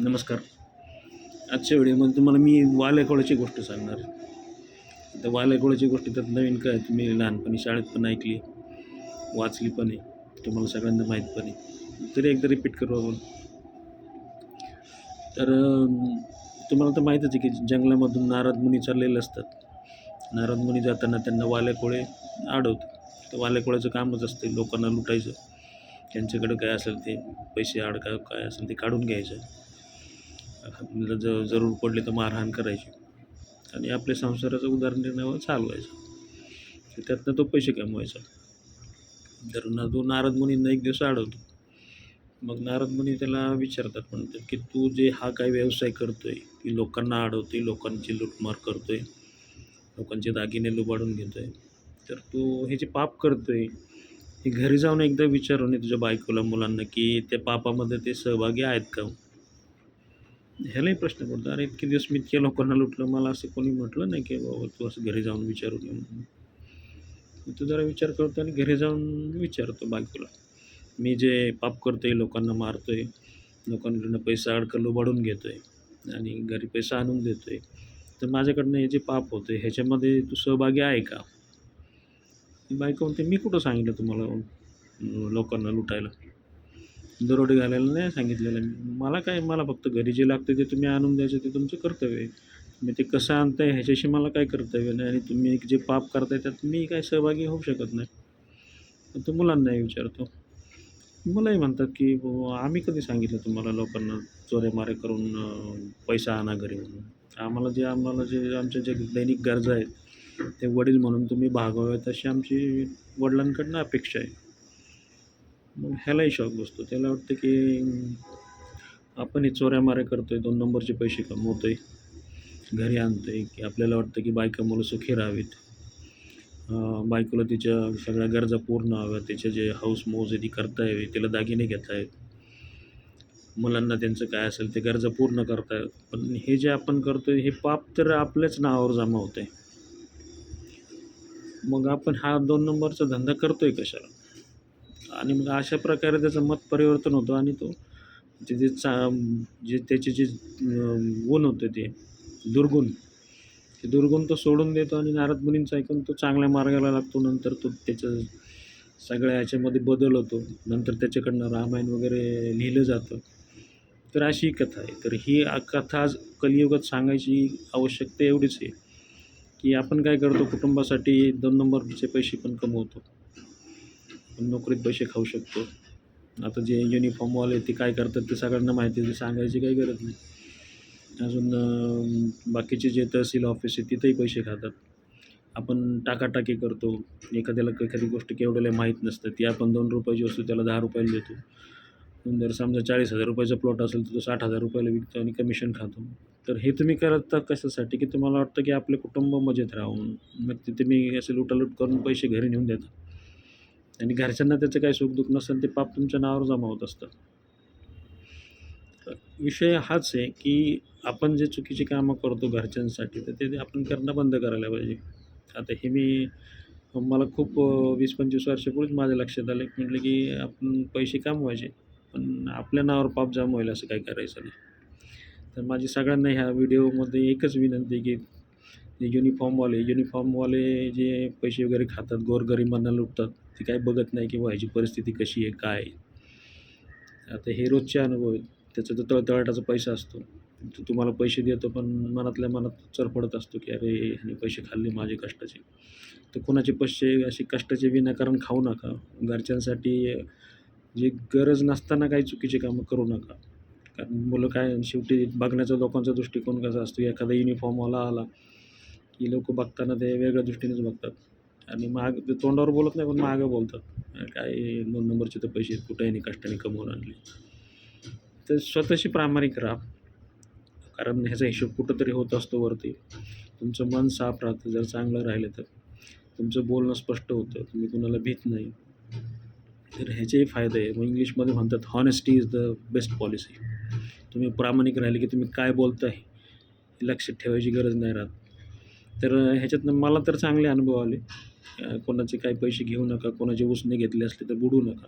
नमस्कार. आजच्या व्हिडिओमध्ये तुम्हाला मी वालेकोळ्याची गोष्ट सांगणार. तर वालेकोळ्याची गोष्ट त्यात नवीन काय तुम्ही लहानपणी शाळेत पण ऐकली वाचली पण आहे. तुम्हाला सगळ्यांना माहीत पण आहे. तरी एकदा रिपीट करू आपण. तर तुम्हाला तर माहीतच आहे की जंगलामधून नारद मुनी चाललेले असतात. नारद मुनी जाताना त्यांना वालेकोळे अडवतात तर वालेकोळ्याचं कामच असते लोकांना लुटायचं. त्यांच्याकडं काय असेल ते पैसे अडका काय असेल ते काढून घ्यायचं. ज जरूर पडले तर मारहाण करायची. आणि आपल्या संसाराचं उदाहरण चालवायचं. तर त्यातनं तो पैसे कमवायचा. तर ना तो नारद मुनींना एक दिवस अडवतो मग नारद मुनी त्याला विचारतात म्हणतात की तू जे हा काय व्यवसाय करतो आहे की लोकांना अडवतोय लोकांची लूटमार आहे लोकांचे दागिने लुबाडून घेतो आहे तर तू हे जे पाप करतो आहे हे घरी जाऊन एकदा विचारून तुझ्या बायकोला मुलांना की त्या पापामध्ये ते सहभागी आहेत का? ह्यालाही प्रश्न पडतो. अरे इतके दिवस मी इतक्या लोकांना लुटलं मला असं कोणी म्हटलं नाही की बाबा तू असं घरी जाऊन विचारून ये म्हणून. तू जरा विचार करतो आणि घरी जाऊन विचारतो बायकोला. मी जे पाप करतो आहे लोकांना मारतो आहे लोकांकडनं पैसा अडकं लुबाडून आहे आणि घरी पैसा आणून देतो आहे तर माझ्याकडनं हे जे पाप होतं आहे ह्याच्यामध्ये तू सहभागी आहे का? बायको म्हणते मी कुठं सांगितलं तुम्हाला लोकांना लुटायला? दरोडे घालायला नाही सांगितलेलं मला काय मला फक्त घरी जे लागतं ते तुम्ही आणून द्यायचं ते तुमचं कर्तव्य आहे. तुम्ही ते कसं आणताय ह्याच्याशी मला काय कर्तव्य नाही आणि तुम्ही एक जे पाप करताय त्यात मी काय सहभागी होऊ शकत नाही. तो मुलांनाही विचारतो. मुलंही म्हणतात की बुवा, आम्ही कधी सांगितलं तुम्हाला लोकांना चोरेमारे करून पैसा आणा घरी म्हणून? आम्हाला जे आम्हाला जे आमच्या जे दैनिक गरजा आहेत ते वडील म्हणून तुम्ही भागवाव्यात अशी आमची वडिलांकडनं अपेक्षा आहे. मग ह्यालाही शॉक बसतो. त्याला वाटतं की आपण हे चोऱ्या माऱ्या करतो आहे दोन नंबरचे पैसे कमवतो आहे घरी आणतो आहे की आपल्याला वाटतं की बायका मुलं सुखी राहावीत. बायकोला तिच्या सगळ्या गरजा पूर्ण हव्या तिच्या जे हाऊस मौज आहे ती करता यावी तिला दागिने घेता येत मुलांना त्यांचं काय असेल ते गरजा पूर्ण करता येत पण हे जे आपण करतो हे पाप तर आपल्याच नावावर जमा होतं आहे मग आपण हा दोन नंबरचा धंदा करतो आहे कशाला? आणि मग अशा प्रकारे त्याचं मत परिवर्तन होतं आणि तो ते जे चा जे त्याचे जे गुण होते ते दुर्गुण. ते दुर्गुण तो सोडून देतो आणि नारद मुनींचं ऐकून तो चांगल्या मार्गाला लागतो. नंतर तो त्याच्या सगळ्या याच्यामध्ये बदल होतो. नंतर त्याच्याकडनं रामायण वगैरे लिहिलं जातं. तर अशी ही कथा आहे. तर ही कथा आज कलियुगात सांगायची आवश्यकता एवढीच आहे की आपण काय करतो कुटुंबासाठी दोन नंबरचे पैसे पण कमवतो. आपण नोकरीत पैसे खाऊ शकतो. आता जे युनिफॉर्मवाले ते काय करतात ते सगळ्यांना माहिती आहे ते सांगायची काही गरज नाही. अजून बाकीचे जे तहसील ऑफिस आहे तिथेही पैसे खातात. आपण टाकाटाकी करतो. एखाद्याला एखादी गोष्ट केवढ्याला माहीत नसतं ती आपण दोन रुपयाची वस्तू त्याला दहा रुपयाला देतो. जर समजा चाळीस हजार रुपयाचा प्लॉट असेल तर तो साठ हजार रुपयाला विकतो आणि कमिशन खातो. तर हे तुम्ही करता कशासाठी? की तुम्हाला वाटतं की आपले कुटुंब मजेत राहून मग तिथे मी असे लुटालूट करून पैसे घरी नेऊन देतात आणि घरच्यांना त्याचं काही सुखदुःख नसेल ते पाप तुमच्या नावावर जमा होत असतं. विषय हाच आहे की आपण जे चुकीची कामं करतो घरच्यांसाठी तर ते आपण करणं बंद करायला पाहिजे. आता हे मी मला खूप वीस पंचवीस वर्षापूर्वीच माझ्या लक्षात आलं म्हटलं की आपण पैसे कमवायचे पण आपल्या नावावर पाप जमा होईल असं काही करायचं नाही. तर माझी सगळ्यांना ह्या व्हिडिओमध्ये एकच विनंती की युनिफॉर्मवाले युनिफॉर्मवाले जे पैसे वगैरे खातात गोरगरिबांना लुटतात ते काही बघत नाही की ह्याची परिस्थिती कशी आहे काय आहे. आता हे रोजचे अनुभव आहेत. त्याचा तर तळतळाटाचा पैसा असतो. तो तुम्हाला पैसे देतो पण मनातल्या मनात चरफडत असतो की अरे ह्याने पैसे खाल्ले माझे कष्टाचे. तर कोणाचे पैसे असे कष्टाचे विनाकारण खाऊ नका. घरच्यांसाठी जे गरज नसताना काही चुकीचे कामं करू नका. कारण मुलं काय शेवटी बघण्याचा लोकांचा दृष्टिकोन कसा असतो एखादा युनिफॉर्मवाला आला की लोक बघताना ते वेगळ्या दृष्टीनेच बघतात. आणि माग ते तोंडावर बोलत नाही पण मागं बोलतात. काय दोन नंबरचे तर पैसे कुठेही कष्टाने कमवून आणले. तर स्वतःशी प्रामाणिक राहा. कारण ह्याचा हिशोब कुठंतरी होत असतो वरती. तुमचं मन साफ राहतं. जर चांगलं राहिलं तर. तुमचं बोलणं स्पष्ट होतं. तुम्ही कुणाला भीत नाही. तर ह्याचेही फायदे आहे. मग इंग्लिशमध्ये म्हणतात honesty is the best policy तुम्ही प्रामाणिक राहिले की तुम्ही काय बोलताय हे लक्षात ठेवायची गरज नाही राहत. तर ह्याच्यातनं मला तर चांगले अनुभव आले. कोणाचे काही पैसे घेऊ नका कोणाचे उसने घेतले असले तर बुडू नका.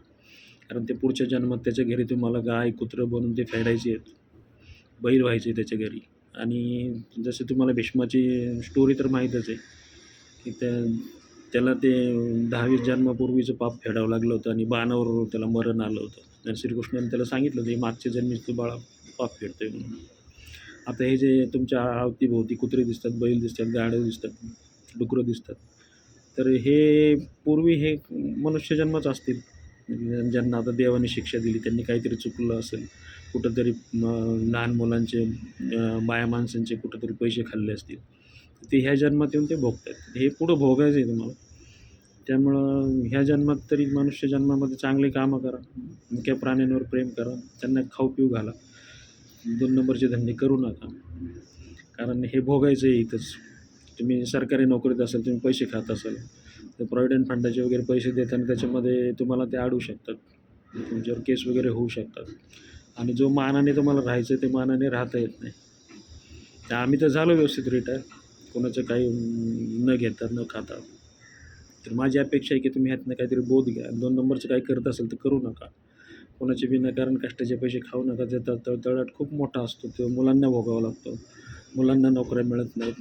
कारण ते पुढच्या जन्मात त्याच्या घरी तुम्हाला गाय कुत्रं बनून ते फेडायचे आहेत. बैल व्हायचे त्याच्या घरी. आणि जसे तुम्हाला भीष्माची स्टोरी तर माहीतच आहे की त्या त्याला ते दहावीस जन्मापूर्वीचं पाप फेडावं लागलं होतं आणि बाणावर त्याला मरण आलं होतं. आणि श्रीकृष्णाने त्याला सांगितलं होतं मागच्या जन्मीच तू बाळा पाप फेडतोय म्हणून. आता हे जे तुमच्या अवतीभोवती कुत्रे दिसतात बैल दिसतात गाड्या दिसतात डुकरं दिसतात. तर हे पूर्वी हे मनुष्य जन्मच असतील. ज्यांना आता देवाने शिक्षा दिली त्यांनी काहीतरी चुकलं असेल. कुठंतरी लहान मुलांचे बाया माणसांचे कुठंतरी पैसे खाल्ले असतील. ते ह्या जन्मात येऊन ते भोगतात. हे पुढं भोगायचं आहे तुम्हाला. त्यामुळं ह्या जन्मात तरी मनुष्य जन्मामध्ये चांगली कामं करा. मुख्या प्राण्यांवर प्रेम करा. त्यांना खाऊ पिऊ घाला. दोन नंबरचे धंदे करू नका. कारण हे भोगायचं आहे इथंच. तुम्ही सरकारी नोकरीत असाल तुम्ही पैसे खात असाल तर प्रॉव्हिडंट फंडाचे वगैरे पैसे देताना त्याच्यामध्ये तुम्हाला ते अडू शकतात. तुमच्यावर केस वगैरे होऊ शकतात. आणि जो मानाने तुम्हाला राहायचं ते मानाने राहता येत नाही. तर आम्ही तर झालो व्यवस्थित रिटायर कोणाचं काही न घेता न खाता. तर माझी अपेक्षा आहे की तुम्ही ह्यातनं काहीतरी बोध घ्या. दोन नंबरचं काही करत असेल तर करू नका. कोणाचे विनाकारण कष्टाचे पैसे खाऊ नका देतात तळ तळाट खूप मोठा असतो तो मुलांना भोगावा लागतो. मुलांना नोकऱ्या मिळत नाहीत.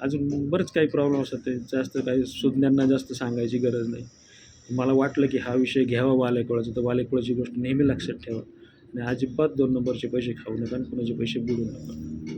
अजून बरेच काही प्रॉब्लेम असतात ते जास्त काही सुज्ञांना जास्त सांगायची गरज नाही. मला वाटलं की हा विषय घ्यावा वालेकुळाचा तर वालेकुळाची गोष्ट नेहमी लक्षात ठेवा. आणि अजिबात दोन नंबरचे पैसे खाऊ नका आणि कोणाचे पैसे बुडू नका.